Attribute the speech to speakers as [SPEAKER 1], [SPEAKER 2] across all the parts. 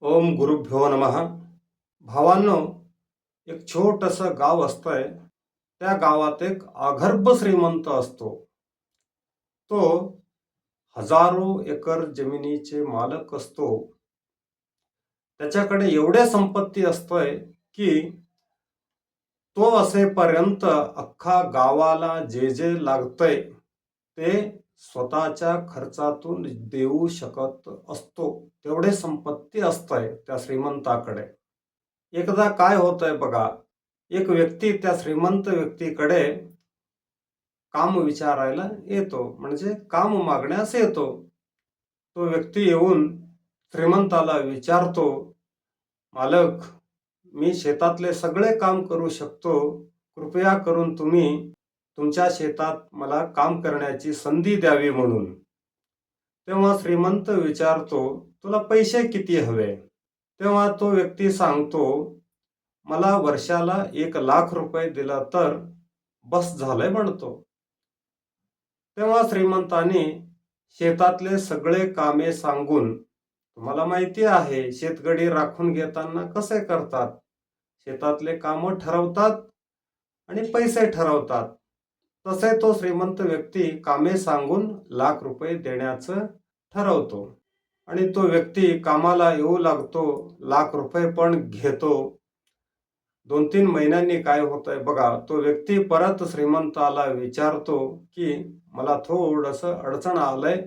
[SPEAKER 1] ओम गुरुभ्यो नम. भावांनो एक छोटंसं गाव असतंय. त्या गावात एक अगर्भ श्रीमंत असतो. तो हजारो एकर जमिनीचे मालक असतो. त्याच्याकडे एवढे संपत्ती असतोय की तो असेपर्यंत अख्खा गावाला जे जे लागतंय. ते स्वतःच्या खर्चातून देऊ शकत असतो. तेवढे संपत्ती असतंय त्या श्रीमंताकडे. एकदा काय होतंय बघा एक व्यक्ती त्या श्रीमंत व्यक्तीकडे काम विचारायला येतो. म्हणजे काम मागण्यास येतो. तो व्यक्ती येऊन श्रीमंताला विचारतो मालक मी शेतातले सगळे काम करू शकतो. कृपया करून तुम्ही तुमच्या शेतात मला काम करण्याची संधी द्यावी म्हणून. तेव्हा श्रीमंत विचारतो तुला पैसे किती हवे? तेव्हा तो व्यक्ती सांगतो मला वर्षाला एक लाख रुपये दिला तर बस झालंय म्हणतो. तेव्हा श्रीमंताने शेतातले सगळे कामे सांगून तुम्हाला माहिती आहे शेतगडी राखून घेताना कसे करतात? शेतातले कामं ठरवतात आणि पैसे ठरवतात. तसे तो श्रीमंत व्यक्ती कामे सांगून लाख रुपये देण्याचं ठरवतो. आणि तो व्यक्ती कामाला येऊ लागतो लाख रुपये पण घेतो. दोन तीन महिन्यांनी काय होतंय बघा तो व्यक्ती परत श्रीमंताला विचारतो की मला थोडंसं अडचण आलंय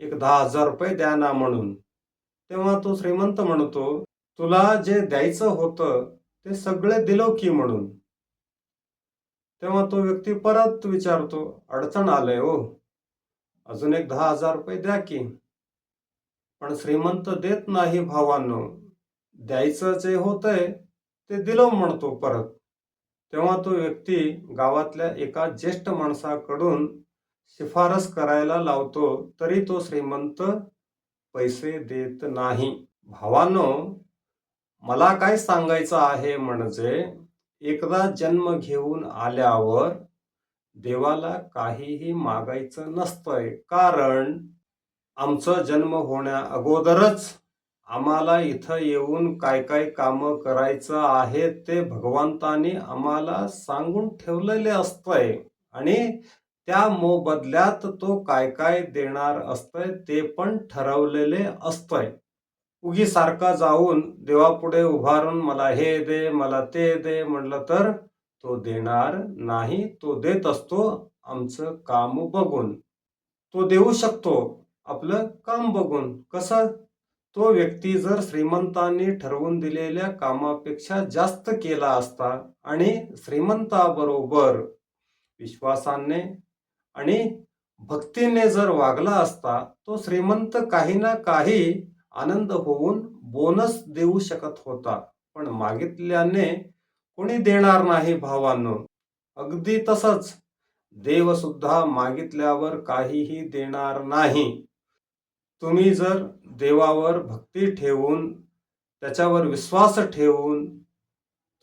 [SPEAKER 1] एक दहा हजार रुपये द्या ना म्हणून. तेव्हा तो श्रीमंत म्हणतो तुला जे द्यायचं होतं ते सगळे दिलो की म्हणून. तेव्हा तो व्यक्ती परत विचारतो अडचण आलंय हो. अजून एक दहा हजार रुपये द्या की. पण श्रीमंत देत नाही भावांनो. द्यायचं जे होतंय ते दिलो म्हणतो परत. तेव्हा तो व्यक्ती गावातल्या एका ज्येष्ठ माणसाकडून शिफारस करायला लावतो तरी तो श्रीमंत पैसे देत नाही. भावांनो मला काय सांगायचं आहे म्हणजे एकदा जन्म घेऊन आल्यावर देवाला काहीही मागायचं नसतंय. कारण आमचा जन्म होण्या अगोदरच आम्हाला इथं येऊन काय काय कामं करायचं आहे ते भगवंताने आम्हाला सांगून ठेवलेले असतंय. आणि त्या मोबदल्यात तो काय काय देणार असतंय ते पण ठरवलेले असतंय. उगी सारखा जाऊन देवापुढे उभारून मला हे दे मला ते दे म्हणलं तर तो देणार नाही तो देत असतो आमचं काम बघून. तो देऊ शकतो आपलं काम बघून. कसं? तो व्यक्ती जर श्रीमंतांनी ठरवून दिलेल्या कामापेक्षा जास्त केला असता आणि श्रीमंताबरोबर विश्वासाने आणि भक्तीने जर वागला असता तो श्रीमंत काही ना काही आनंद होऊन बोनस देऊ शकत होता. पण मागितल्याने कोणी देणार नाही भावांनो. अगदी तसंच देव सुद्धा मागितल्यावर काहीही देणार नाही. तुम्ही जर देवावर भक्ती ठेवून त्याच्यावर विश्वास ठेवून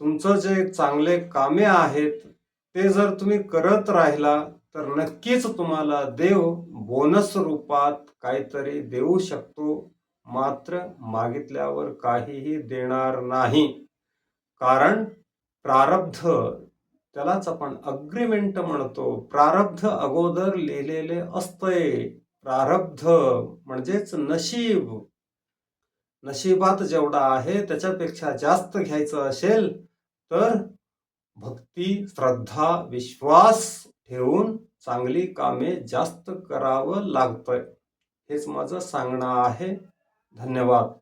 [SPEAKER 1] तुमचं जे चांगले कामे आहेत ते जर तुम्ही करत राहिला तर नक्कीच तुम्हाला देव बोनस रूपात काहीतरी देऊ शकतो. मात्र मागितल्यावर काहीही देणार नाही. कारण प्रारब्ध त्यालाच आपण अग्रीमेंट म्हणतो. प्रारब्ध अगोदर लिहिलेले असतंय. प्रारब्ध म्हणजेच नशीब. नशिबात जेवढा आहे त्याच्यापेक्षा जास्त घ्यायचं असेल तर भक्ती श्रद्धा विश्वास ठेवून चांगली कामे जास्त करावं लागतंय. हेच माझं सांगणं आहे. धन्यवाद.